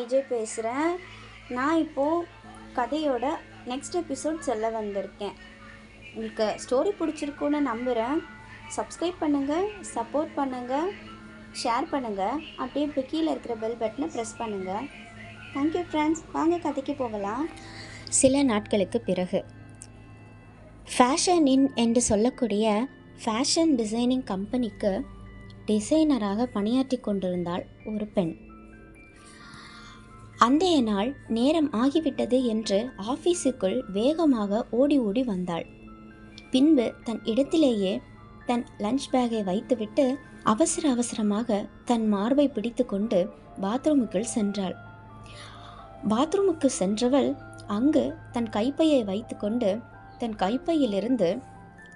விஜய் பேசுகிறேன் நான் இப்போது கதையோட நெக்ஸ்ட் எபிசோட் சொல்ல வந்திருக்கேன். உங்களுக்கு ஸ்டோரி பிடிச்சிருக்குன்னு நம்புகிறேன் சப்ஸ்கிரைப் பண்ணுங்கள் சப்போர்ட் பண்ணுங்கள் ஷேர் பண்ணுங்கள் அப்படியே இப்போ கீழே இருக்கிற பெல் பட்டனை ப்ரெஸ் பண்ணுங்கள் தேங்க்யூ ஃப்ரெண்ட்ஸ் வாங்க கதைக்கு போகலாம். சில நாட்களுக்கு பிறகு ஃபேஷன் இன் என்று சொல்லக்கூடிய ஃபேஷன் டிசைனிங் கம்பெனிக்கு டிசைனராக பணியாற்றி கொண்டிருந்தாள் ஒரு பெண். அந்தைய நாள் நேரம் ஆகிவிட்டது என்று ஆஃபீஸுக்குள் வேகமாக ஓடி ஓடி வந்தாள். பின்பு தன் இடத்திலேயே தன் லஞ்ச் பேக்கை வைத்துவிட்டு அவசர அவசரமாக தன் மார்பை பிடித்துக்கொண்டு பாத்ரூமுக்குள் சென்றாள். பாத்ரூமுக்கு சென்றவள் அங்கு தன் கைப்பையை வைத்துக்கொண்டு தன் கைப்பையிலிருந்து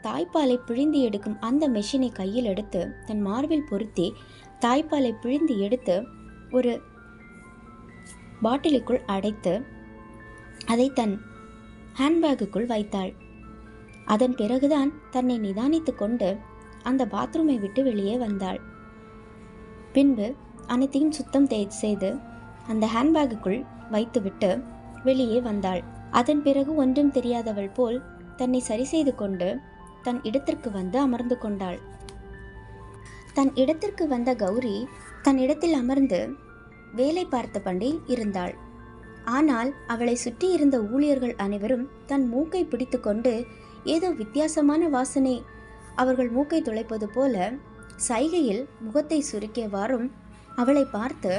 தாய்ப்பாலை பிழிந்து எடுக்கும் அந்த மெஷினை கையில் எடுத்து தன் மார்பில் பொருத்தி தாய்ப்பாலை பிழிந்து எடுத்து ஒரு பாட்டிலுக்குள் அடைத்து அதை தன் ஹேண்ட்பேக்குக்குள் வைத்தாள். அதன் பிறகுதான் தன்னை நிதானித்து கொண்டு அந்த பாத்ரூமை விட்டு வெளியே வந்தாள். பின்பு அனைத்தையும் சுத்தம் தே செய்து அந்த ஹேண்ட்பேக்குக்குள் வைத்துவிட்டு வெளியே வந்தாள். அதன் பிறகு ஒன்றும் தெரியாதவள் போல் தன்னை சரி செய்து கொண்டு தன் இடத்திற்கு வந்து அமர்ந்து கொண்டாள். தன் இடத்திற்கு வந்த கௌரி தன் இடத்தில் அமர்ந்து வேலை பார்த்தபடி இருந்தாள். ஆனால் அவளை சுற்றி இருந்த ஊழியர்கள் அனைவரும் தன் மூக்கை பிடித்துக்கொண்டு ஏதோ வித்தியாசமான வாசனை. அவர்கள் மூக்கை துளைப்பது போல சைகையில் முகத்தை சுருக்கியவாறும் அவளை பார்த்து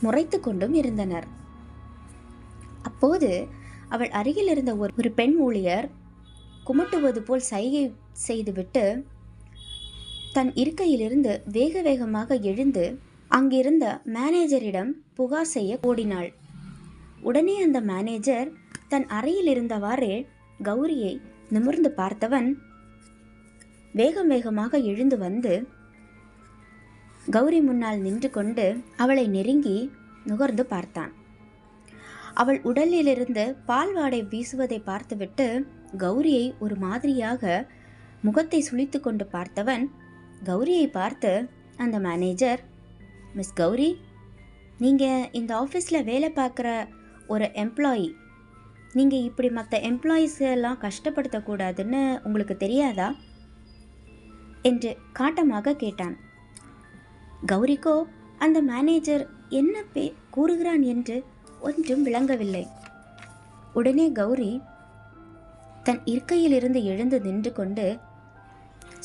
முறைத்து கொண்டும் இருந்தனர். அப்போது அவள் அருகில் இருந்த ஒரு ஒரு பெண் ஊழியர் குமட்டுவது போல் சைகை செய்துவிட்டு தன் இருக்கையிலிருந்து வேக வேகமாக எழுந்து அங்கிருந்த மேனேஜரிடம் புகார் செய்ய ஓடினாள். உடனே அந்த மேனேஜர் தன் அறையில் இருந்தவாறே கௌரியை நிமிர்ந்து பார்த்தவன் வேகம் வேகமாக எழுந்து வந்து கௌரி முன்னால் நின்று கொண்டு அவளை நெருங்கி நுகர்ந்து பார்த்தான். அவள் உடலிலிருந்து பால் வாடை வீசுவதை பார்த்துவிட்டு கௌரியை ஒரு மாதிரியாக முகத்தை சுழித்து கொண்டு பார்த்தவன் கௌரியை பார்த்து அந்த மேனேஜர் மிஸ் கௌரி நீங்கள் இந்த ஆஃபீஸில் வேலை பார்க்குற ஒரு எம்ப்ளாயி நீங்கள் இப்படி மற்ற எம்ப்ளாயீஸ் எல்லாம் கஷ்டப்படுத்தக்கூடாதுன்னு உங்களுக்கு தெரியாதா? என்று காட்டமாக கேட்டான். கௌரிக்கோ அந்த மேனேஜர் என்ன பே கூறுகிறான் என்று ஒன்றும் விளங்கவில்லை. உடனே கௌரி தன் இருக்கையிலிருந்து எழுந்து நின்று கொண்டு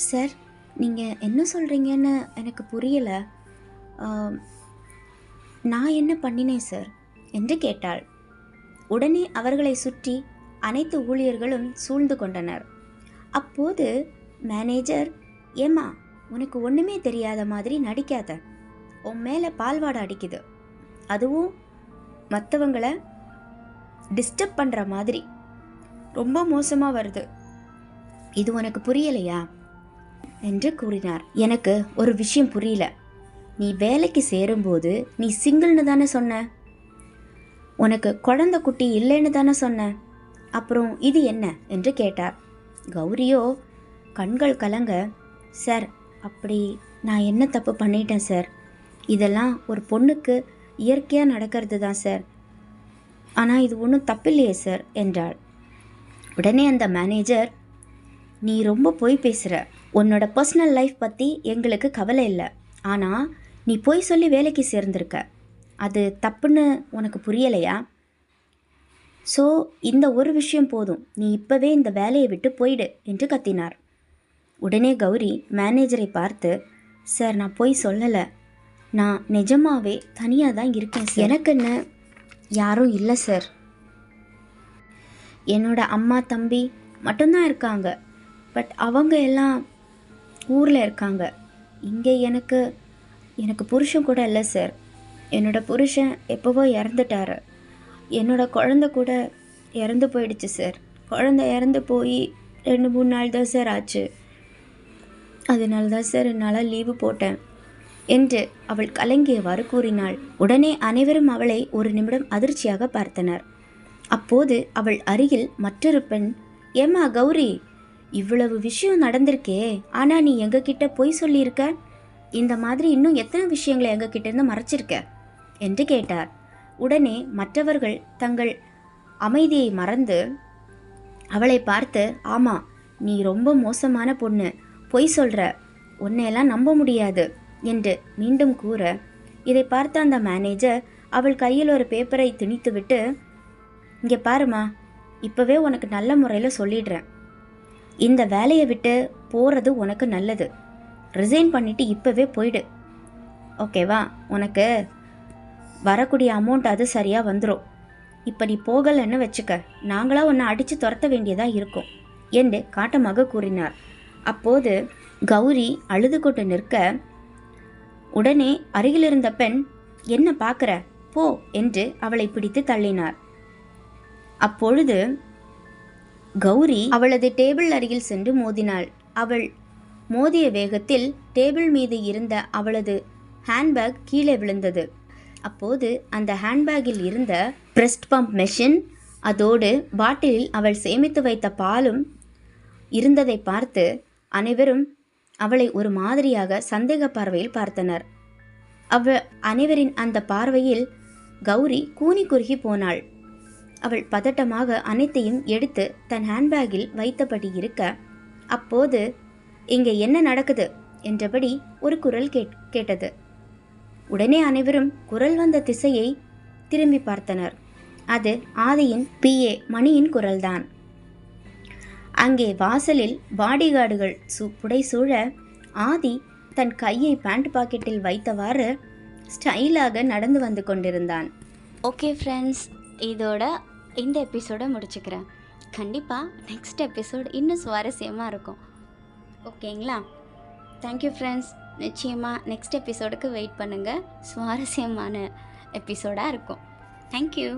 சார் நீங்கள் என்ன சொல்கிறீங்கன்னு எனக்கு புரியலை. நான் என்ன பண்ணினேன் சார் என்று கேட்டாள். உடனே அவர்களை சுற்றி அனைத்து ஊழியர்களும் சூழ்ந்து கொண்டனர். அப்போது மேனேஜர் ஏம்மா உனக்கு ஒன்றுமே தெரியாத மாதிரி நடிக்காத. உன் மேலே பால்வாடை அடிக்குது. அதுவும் மற்றவங்கள டிஸ்டர்ப் பண்ணுற மாதிரி. ரொம்ப மோசமாக வருது. இது உனக்கு புரியலையா? என்று கூறினார். எனக்கு ஒரு விஷயம் புரியல. நீ வேலைக்கு சேரும்போது நீ சிங்கிள்னு தானே சொன்ன? உனக்கு குழந்தை குட்டி இல்லைன்னு தானே சொன்ன? அப்புறம் இது என்ன? என்று கேட்டார். கௌரியோ கண்கள் கலங்க சார் அப்படி நான் என்ன தப்பு பண்ணிட்டேன் சார்? இதெல்லாம் ஒரு பொண்ணுக்கு இயற்கையாக நடக்கிறது தான் சார். ஆனால் இது ஒன்றும் தப்பில்லையே சார் என்றாள். உடனே அந்த மேனேஜர் நீ ரொம்ப பொய் பேசுகிற உன்னோட பர்சனல் லைஃப் பற்றி எங்களுக்கு கவலை இல்லை. ஆனால் நீ பொய் சொல்லி வேலைக்கு சேர்ந்திருக்க. அது தப்புன்னு உனக்கு புரியலையா? ஸோ இந்த ஒரு விஷயம் போதும். நீ இப்போவே இந்த வேலையை விட்டு போயிடு என்று கத்தினார். உடனே கௌரி மேனேஜரை பார்த்து சார் நான் பொய் சொல்லலை. நான் நிஜமாவே தனியாக தான் இருக்கேன் சார். எனக்குன்னு யாரும் இல்லை சார். என்னோட அம்மா தம்பி மட்டும்தான் இருக்காங்க. பட் அவங்க எல்லாம் ஊரில் இருக்காங்க. இங்கே எனக்கு எனக்கு புருஷன் கூட இல்லை சார் என்னோட புருஷன் எப்போவோ இறந்துட்டாரு. என்னோட குழந்த கூட இறந்து போயிடுச்சு சார் குழந்த இறந்து போய் ரெண்டு மூணு நாள் தான் சார் ஆச்சு. அதனால தான் சார் என்னால் லீவு போட்டேன். என்று அவள் கலங்கியவாறு கூறினாள். உடனே அனைவரும் அவளை ஒரு நிமிடம் அதிர்ச்சியாக பார்த்தனர். அப்போது அவள் அருகில் மற்றொரு பெண் ஏம்மா கௌரி இவ்வளவு விஷயம் நடந்திருக்கே. ஆனால் நீ எங்ககிட்ட பொய் சொல்லியிருக்க? இந்த மாதிரி இன்னும் எத்தனை விஷயங்களை எங்ககிட்ட இருந்து மறைச்சிருக்க? என்று கேட்டார். உடனே மற்றவர்கள் தங்கள் அமைதியை மறந்து அவளை பார்த்து ஆமா நீ ரொம்ப மோசமான பொண்ணு. பொய் சொல்கிற உன்னையெல்லாம் நம்ப முடியாது. என்று மீண்டும் கூற இதை பார்த்த அந்த மேனேஜர் அவள் கையில் ஒரு பேப்பரை திணித்துவிட்டு இங்கே பாருமா இப்போவே உனக்கு நல்ல முறையில் சொல்லிடுறேன். இந்த வேலையை விட்டு போகிறது உனக்கு நல்லது. ரிசைன் பண்ணிவிட்டு இப்போவே போயிடு. ஓகேவா உனக்கு வரக்கூடிய அமௌண்ட் அது சரியாக வந்துடும் இப்போ நீ போகலைன்னு வச்சுக்க. நாங்களாக உன்னை அடித்து துரத்த வேண்டியதாக இருக்கும். என்று காட்டமாக கூறினார். அப்போது கௌரி அழுது கொண்டு நிற்க உடனே அருகிலிருந்த பெண் என்ன பார்க்குற போ என்று அவளை பிடித்து தள்ளினார். அப்பொழுது கௌரி அவளது டேபிள் அருகில் சென்று மோதினாள். அவள் மோதிய வேகத்தில் டேபிள் மீது இருந்த அவளது ஹேண்ட்பேக் கீழே விழுந்தது. அப்போது அந்த ஹேண்ட்பேக்கில் இருந்த பிரஸ்ட் பம்ப் மெஷின் அதோடு பாட்டிலில் அவள் சேமித்து வைத்த பாலும் இருந்ததை பார்த்து அனைவரும் அவளை ஒரு மாதிரியாக சந்தேக பார்வையில் பார்த்தனர். அவ அனைவரின் அந்த பார்வையில் கௌரி கூனி குறுகி போனாள். அவள் பதட்டமாக அனைத்தையும் எடுத்து தன் ஹேண்ட்பேக்கில் வைத்தபடி இருக்க அப்போது இங்கே என்ன நடக்குது? என்றபடி ஒரு குரல் கேட் கேட்டது. உடனே அனைவரும் குரல் வந்த திசையை திரும்பி பார்த்தனர். அது ஆதியின் பிஏ மணியின் குரல்தான். அங்கே வாசலில் பாடிகார்டுகள் சு புடைசூழ ஆதி தன் கையை பேண்ட் பாக்கெட்டில் வைத்தவாறு ஸ்டைலாக நடந்து வந்து கொண்டிருந்தான். ஓகே ஃப்ரெண்ட்ஸ் இதோட இந்த எபிசோடை முடிச்சுக்கிறேன். கண்டிப்பாக நெக்ஸ்ட் எபிசோட் இன்னும் சுவாரஸ்யமாக இருக்கும். ஓகேங்களா? தேங்க்யூ ஃப்ரெண்ட்ஸ் நிச்சயமாக நெக்ஸ்ட் எபிசோடுக்கு வெயிட் பண்ணுங்கள் சுவாரஸ்யமான எபிசோடாக இருக்கும். தேங்க்யூ